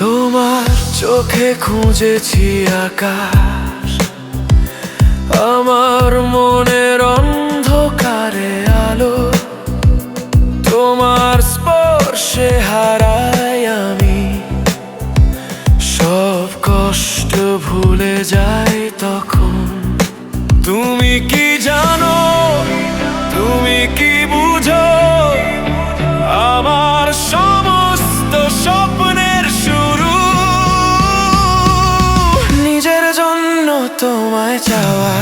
তোমার চোখে খুঁজেছি আকাশ। আমার মনের অন্ধকারে আলো। তোমার স্পর্শে হারাই আমি। সব কষ্ট ভুলে যাই তখন। তুমি কি জানো? তুমি কি বুঝো? আমার সমস্ত তোমায় চাওয়া।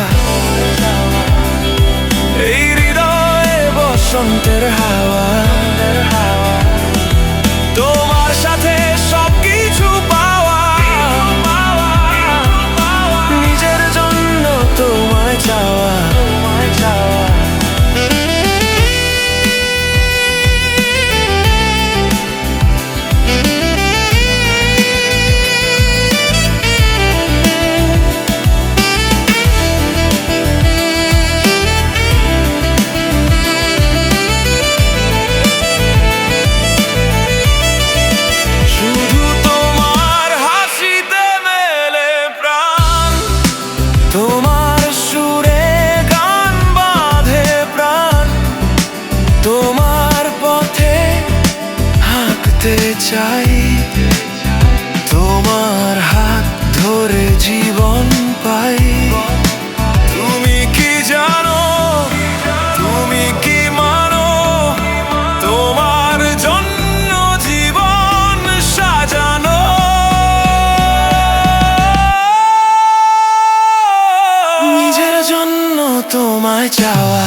এই হৃদয়ে বসন্তের হাওয়া। তোমার সুরে গান বাঁধে প্রাণ। তোমার পথে হাঁকতে চাই। 脚啊。